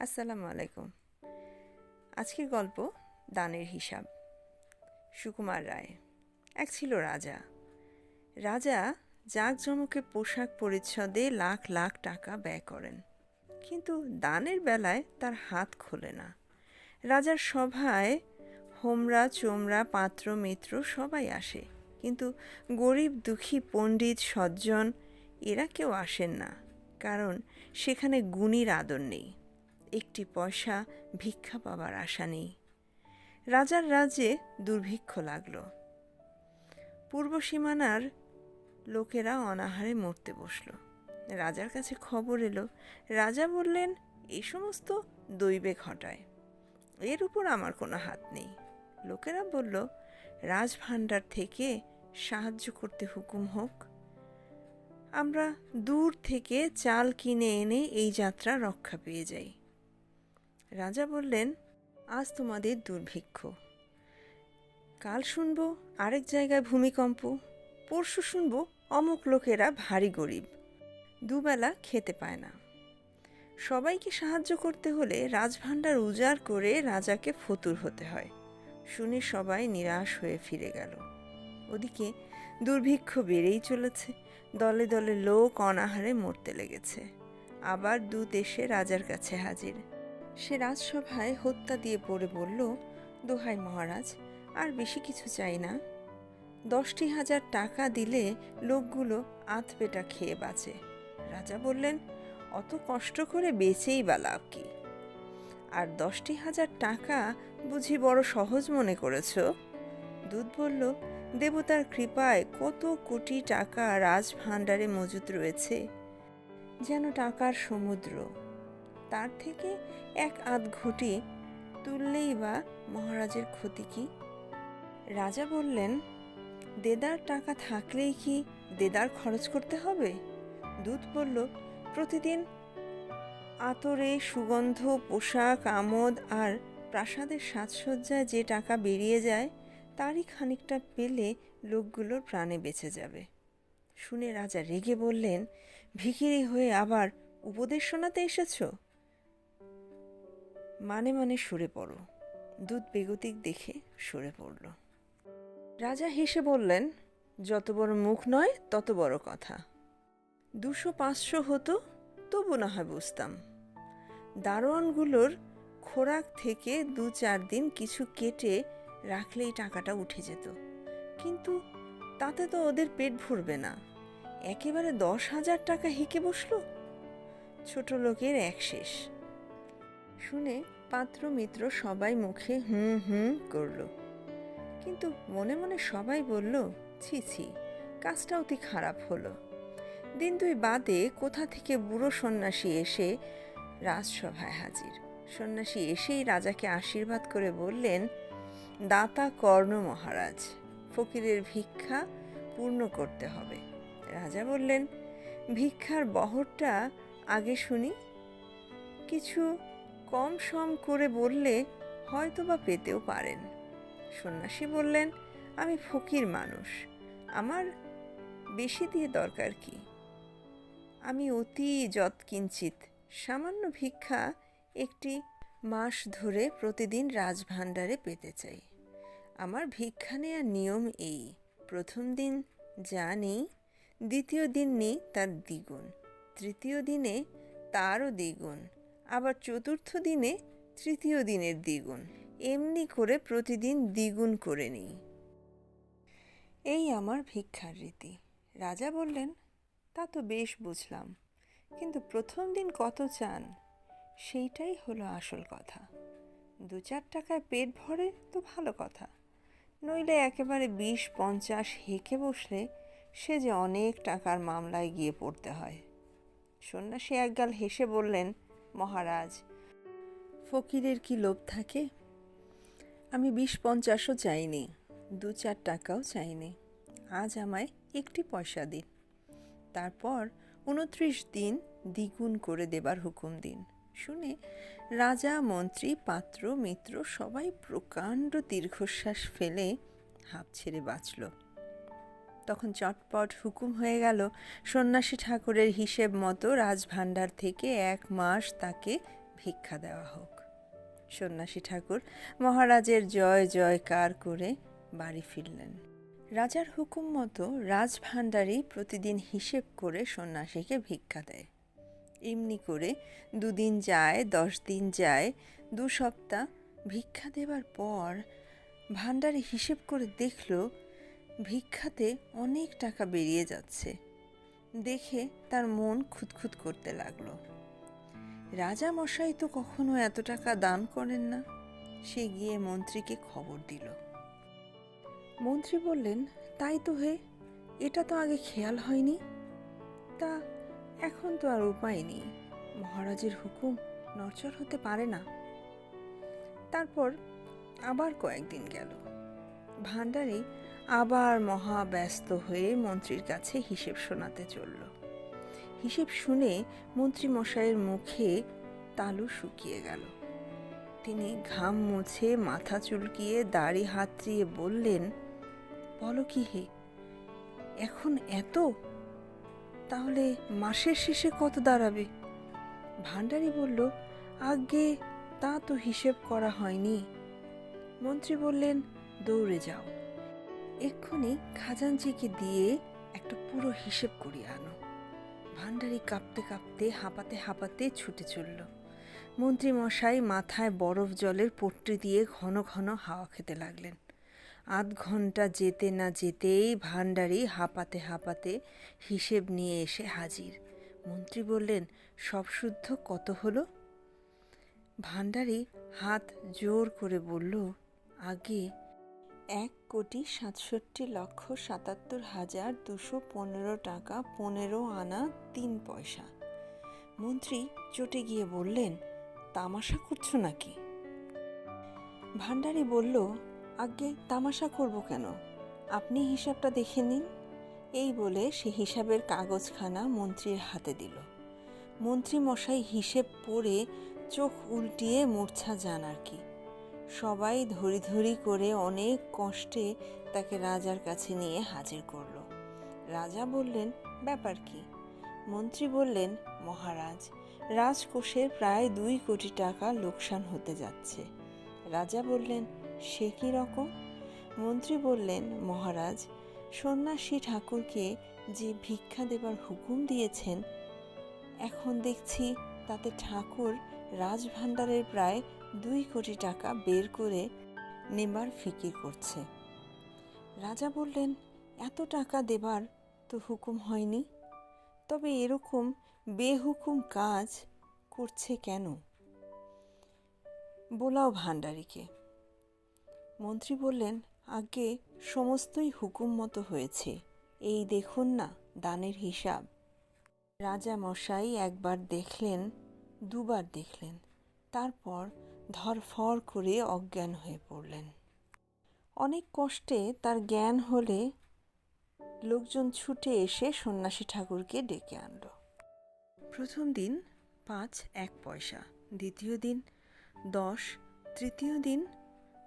আসসালামু আলাইকুম। আজকের গল্প দানের হিসাব। সুকুমার রায়, এক ছিল রাজা। রাজা জাঁকজমকে পোশাক পরিচ্ছদে লাখ লাখ টাকা ব্যয় করেন। কিন্তু দানের বেলায় তার হাত খোলে না। রাজার সভায় হোমরা, চোমরা, পাত্র, মিত্র সবাই আসে। কিন্তু গরিব, দুঃখী, পণ্ডিত, সজ্জন, এরা কেউ আসেন না। কারণ সেখানে গুণীর আদর নেই। একটি পয়সা ভিক্ষা পাবার আশা নেই। রাজার রাজ্যে দুর্ভিক্ষ লাগল। পূর্ব সীমানার লোকেরা অনাহারে মরতে বসল। রাজার কাছে খবর এলো। রাজা বললেন এই সমস্ত দৈবে ঘটায়। এর উপর আমার কোনো হাত নেই। লোকেরা বলল, রাজভাণ্ডার থেকে সাহায্য করতে হুকুম হোক। আমরা দূর থেকে চাল কিনে এনে এই যাত্রা রক্ষা পেয়ে যাই। রাজা বললেন, আজ তোমাদের দুর্ভিক্ষ। কাল শুনব আরেক জায়গায় ভূমিকম্প, পরশু শুনব অমুক লোকেরা ভারী গরিব, দুবেলা খেতে পায় না। সবাইকে সাহায্য করতে হলে রাজভাণ্ডার উজাড় করে রাজাকে ফতুর হতে হয়। শুনে সবাই নিরাশ হয়ে ফিরে গেল। ওদিকে দুর্ভিক্ষ বেড়েই চলেছে, দলে দলে লোক অনাহারে মরতে লেগেছে। আবার দূত এসে রাজার কাছে হাজির। সে রাজসভায় হত্যা দিয়ে পড়ে বলল, দোহাই মহারাজ, আর বেশি কিছু চাই না। দশটি হাজার টাকা দিলে লোকগুলো আধপেটা খেয়ে বাঁচে। রাজা বললেন, অত কষ্ট করে বেচেই বা কি? আর দশটি হাজার টাকা বুঝি বড় সহজ মনে করেছ? দুধ বলল, দেবতার কৃপায় কত কোটি টাকা রাজভাণ্ডারে মজুত রয়েছে। যেন টাকার সমুদ্র তার থেকে এক আধ ঘটি তুললেই বা মহারাজের ক্ষতি কি? রাজা বললেন, দেদার টাকা থাকলেই কি দেদার খরচ করতে হবে? দুধ বলল, প্রতিদিন আতরে সুগন্ধ, পোশাক, আমোদ আর প্রাসাদের সাজসজ্জায় যে টাকা বেরিয়ে যায়, তারই খানিকটা পেলে লোকগুলোর প্রাণে বেঁচে যাবে। শুনে রাজা রেগে বললেন, ভিখিরি হয়ে আবার উপদেশ শোনাতে এসেছ? মানে মানে সরে পড়ো। দুধ বেগতিক দেখে সরে পড়ল। রাজা হেসে বললেন, যত বড় মুখ নয়, তত বড় কথা। দুশো পাঁচশো হতো, তবু না হয় বুঝতাম। দারোয়ানগুলোর খোরাক থেকে দু চার দিন কিছু কেটে রাখলেই টাকাটা উঠে যেত। কিন্তু তাতে তো ওদের পেট ভরবে না। একেবারে দশ হাজার টাকা হেঁকে বসল। ছোট লোকের এক শেষ। শুনে পাত্র মিত্র সবাই মুখে হুম হুম করল। কিন্তু মনে মনে সবাই বলল, ছি ছি কাজটা অতি খারাপ হলো। দিন দুই বাদে কোথা থেকে বুড়ো সন্ন্যাসী এসে রাজসভায় হাজির? সন্ন্যাসী এসেই রাজাকে আশীর্বাদ করে বললেন, দাতা কর্ণ মহারাজ, ফকিরের ভিক্ষা পূর্ণ করতে হবে। রাজা বললেন, ভিক্ষার বহরটা আগে শুনি। কিছু কম সম করে বললে হয়তো বা পেতেও পারেন। সন্ন্যাসী বললেন, আমি ফকির মানুষ, আমার বেশি দিয়ে দরকার কি? আমি অতি যৎকিঞ্চিত সামান্য ভিক্ষা একটি মাস ধরে প্রতিদিন রাজভাণ্ডারে পেতে চাই। আমার ভিক্ষা নেওয়ার নিয়ম এই, প্রথম দিন যা নেই, দ্বিতীয় দিন নেই তার দ্বিগুণ, তৃতীয় দিনে তারও দ্বিগুণ আবার চতুর্থ দিনে তৃতীয় দিনের দ্বিগুণ। এমনি করে প্রতিদিন দ্বিগুণ করে নিই। এই আমার ভিক্ষার রীতি। রাজা বললেন, তা তো বেশ বুঝলাম। কিন্তু প্রথম দিন কত চান? সেইটাই হলো আসল কথা। দু চার টাকায় পেট ভরে তো ভালো কথা। নইলে একেবারে বিশ পঞ্চাশ হেঁকে বসলে সে যে অনেক টাকার মামলায় গিয়ে পড়তে হয়। সন্ন্যাসী একগাল হেসে বললেন মহারাজ। ফকিরের কি লোভ থাকে? আমি বিশ পঞ্চাশও চাইনি দু চার টাকাও চাইনি। আজ আমায় একটি পয়সা দিন। তারপর উনত্রিশ দিন দ্বিগুণ করে দেবার হুকুম দিন। শুনে রাজা, মন্ত্রী, পাত্র, মিত্র সবাই প্রকাণ্ড দীর্ঘশ্বাস ফেলে হাঁপ ছেড়ে বাঁচল। তখন চটপট হুকুম হয়ে গেল সন্ন্যাসী ঠাকুরের হিসেব মতো রাজভাণ্ডার থেকে এক মাস তাকে ভিক্ষা দেওয়া হোক। সন্ন্যাসী ঠাকুর মহারাজের জয় জয়কার করে বাড়ি ফিরলেন। রাজার হুকুম মতো রাজভাণ্ডারী প্রতিদিন হিসেব করে সন্ন্যাসীকে ভিক্ষা দেয়। এমনি করে দুদিন যায়, দশ দিন যায়, দু সপ্তাহ ভিক্ষা দেবার পর ভাণ্ডারে হিসেব করে দেখল ভিক্ষাতে অনেক টাকা বেরিয়ে যাচ্ছে। দেখে তার মন খুঁতখুত করতে লাগল। রাজা মশাই তো কখনো এত টাকা দান করেন না। সে গিয়ে মন্ত্রীকে খবর দিল। মন্ত্রী বললেন, তাই তো হে, এটা তো আগে খেয়াল হয়নি। তা এখন তো আর উপায় নেই। মহারাজের হুকুম নড়চড় হতে পারে না। তারপর আবার কয়েকদিন গেল। ভাণ্ডারী আবার মহা ব্যস্ত হয়ে মন্ত্রীর কাছে হিসেব শোনাতে চলল। হিসেব শুনে মন্ত্রী মশাইয়ের মুখে তালু শুকিয়ে গেল। তিনি ঘাম মুছে মাথা চুলকিয়ে দাড়ি হাতড়িয়ে বললেন, বলো কি হে, এখন এত? তাহলে মাসের শেষে কত দাঁড়াবে? ভাণ্ডারী বলল, আগে তা তো হিসেব করা হয়নি। মন্ত্রী বললেন, দৌড়ে যাও। এক্ষুনি খাজানজিকে দিয়ে একটা পুরো হিসেব করিয়ে আনো। ভাণ্ডারী কাঁপতে কাঁপতে, হাঁপাতে হাঁপাতে ছুটে চলল। মন্ত্রী মশাই মাথায় বরফ জলের পট্টি দিয়ে ঘন ঘন হাওয়া খেতে লাগলেন। আধ ঘণ্টা যেতে না যেতেই ভাণ্ডারী হাঁপাতে হাঁপাতে হিসেব নিয়ে এসে হাজির। মন্ত্রী বললেন, সব শুদ্ধ? কত হলো? ভাণ্ডারী হাত জোর করে বলল, আগে এক কোটি সাতষট্টি লক্ষ সাতাত্তর হাজার দুশো পনেরো টাকা, পনেরো আনা, তিন পয়সা। মন্ত্রী চটে গিয়ে বললেন, তামাশা করছ নাকি? ভাণ্ডারী বলল, আগে তামাশা করব কেন? আপনি হিসাবটা দেখে নিন। এই বলে সে হিসাবের কাগজখানা মন্ত্রীর হাতে দিল। মন্ত্রী মশাই হিসেব পড়ে চোখ উল্টিয়ে মূর্ছা যান আর কি। সবাই ধরি ধরি করে অনেক কষ্টে তাকে রাজার কাছে নিয়ে হাজির করল। রাজা বললেন, ব্যাপার কি? মন্ত্রী বললেন, মহারাজ, রাজকোষের প্রায় দুই কোটি টাকা লোকসান হতে যাচ্ছে। রাজা বললেন, সে কি রকম? মন্ত্রী বললেন, মহারাজ, সন্ন্যাসী ঠাকুরকে যে ভিক্ষা দেবার হুকুম দিয়েছেন, এখন দেখছি তাতে ঠাকুর রাজভাণ্ডারের প্রায় দুই কোটি টাকা বের করে নেবার ফিকির করছে। রাজা বললেন, এত টাকা দেবার তো হুকুম হয়নি। তবে এরকম বেহুকুম কাজ করছে কেন? বোলাও ভাণ্ডারীকে। মন্ত্রী বললেন, আগে সমস্তই হুকুম মতো হয়েছে। এই দেখুন না, দানের হিসাব। রাজা মশাই একবার দেখলেন, দুবার দেখলেন। তারপর ধরফর করে অজ্ঞান হয়ে পড়লেন। অনেক কষ্টে তার জ্ঞান হলে লোকজন ছুটে এসে সন্ন্যাসী ঠাকুরকে ডেকে আনল। প্রথম দিন পাঁচ, এক পয়সা, দ্বিতীয় দিন দশ, তৃতীয় দিন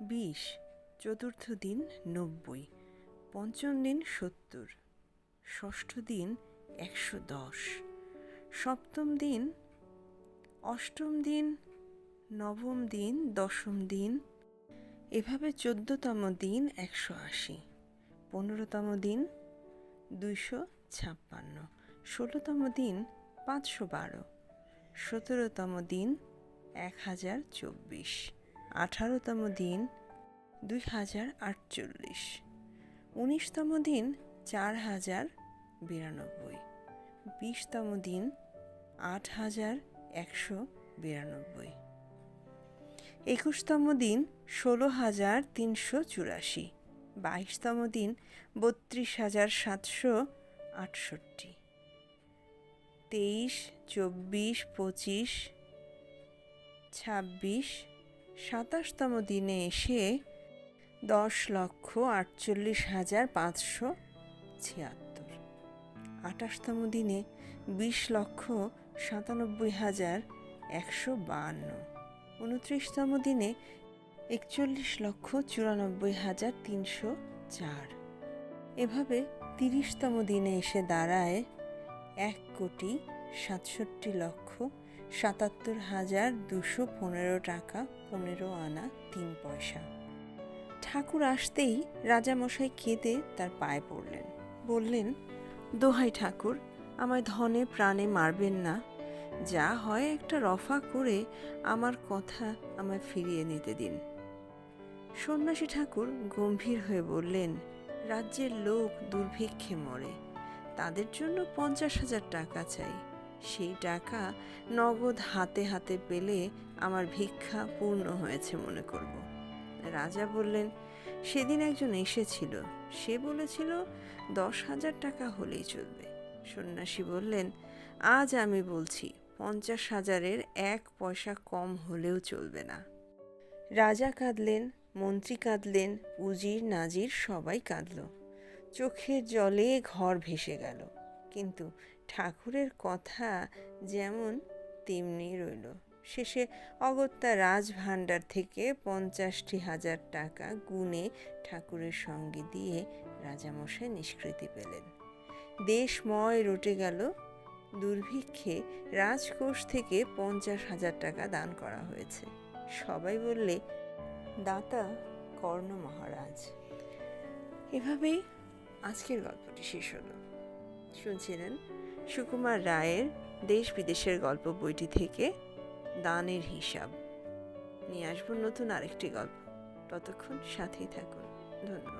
বিশ, চতুর্থ দিন নব্বই, পঞ্চম দিন সত্তর, ষষ্ঠ দিন একশো দশ, সপ্তম দিন অষ্টম দিন নবম দিন, দশম দিন, এভাবে চোদ্দতম দিন একশো আশি, পনেরোতম দিন দুইশো ছাপ্পান্ন, ষোলোতম দিন পাঁচশো বারো, সতেরোতম দিন এক হাজার চব্বিশ, আঠারোতম দিন দুই হাজার আটচল্লিশ, উনিশতম দিন চার হাজার বিরানব্বই, বিশতম দিন আট হাজার একশো বিরানব্বই। একুশতম দিন ষোলো হাজার তিনশো চুরাশি, বাইশতম দিন বত্রিশ হাজার সাতশো আটষট্টি, তেইশ, চব্বিশ, পঁচিশ, ছাব্বিশ, সাতাশতম দিনে এসে দশ লক্ষ আটচল্লিশ হাজার পাঁচশো ছিয়াত্তর, আঠাশতম দিনে বিশ লক্ষ সাতানব্বই হাজার একশো বাহান্ন উনত্রিশতম দিনে একচল্লিশ লক্ষ চুরানব্বই হাজার তিনশো চার। এভাবে তিরিশতম দিনে এসে দাঁড়ায় এক কোটি সাতষট্টি লক্ষ সাতাত্তর হাজার দুশো পনেরো টাকা, পনেরো আনা, তিন পয়সা। ঠাকুর আসতেই রাজামশাই কেঁদে তার পায়ে পড়লেন। বললেন, দোহাই ঠাকুর, আমায় ধনে প্রাণে মারবেন না যা হয় একটা রফা করে আমার কথা আমায় ফিরিয়ে নিতে দিন। সন্ন্যাসী ঠাকুর গম্ভীর হয়ে বললেন, রাজ্যের লোক দুর্ভিক্ষে মরে। তাদের জন্য পঞ্চাশ হাজার টাকা চাই। সেই টাকা নগদ হাতে হাতে পেলে আমার ভিক্ষা পূর্ণ হয়েছে মনে করব। রাজা বললেন, সেদিন একজন এসেছিল। সে বলেছিল, দশ হাজার টাকা হলেই চলবে। সন্ন্যাসী বললেন, আজ আমি বলছি। পঞ্চাশ হাজারের এক পয়সা কম হলেও চলবে না। রাজা কাঁদলেন, মন্ত্রী কাঁদলেন উজির নাজির সবাই কাঁদল। চোখের জলে ঘর ভেসে গেল। কিন্তু ঠাকুরের কথা যেমন তেমনি রইল। শেষে অগত্যা রাজভাণ্ডার থেকে পঞ্চাশটি হাজার টাকা গুনে ঠাকুরের সঙ্গে দিয়ে রাজামশাই নিষ্কৃতি পেলেন। দেশময় রটে গেল দুর্ভিক্ষে রাজকোষ থেকে পঞ্চাশ হাজার টাকা দান করা হয়েছে। সবাই বললে, দাতা কর্ণ মহারাজ। এভাবেই আজকের গল্পটি শেষ হলো। শুনছিলেন সুকুমার রায়ের দেশ বিদেশের গল্প বইটি থেকে দানের হিসাব। নিয়ে আসব নতুন আরেকটি গল্প। ততক্ষণ সাথেই থাকুন। ধন্যবাদ।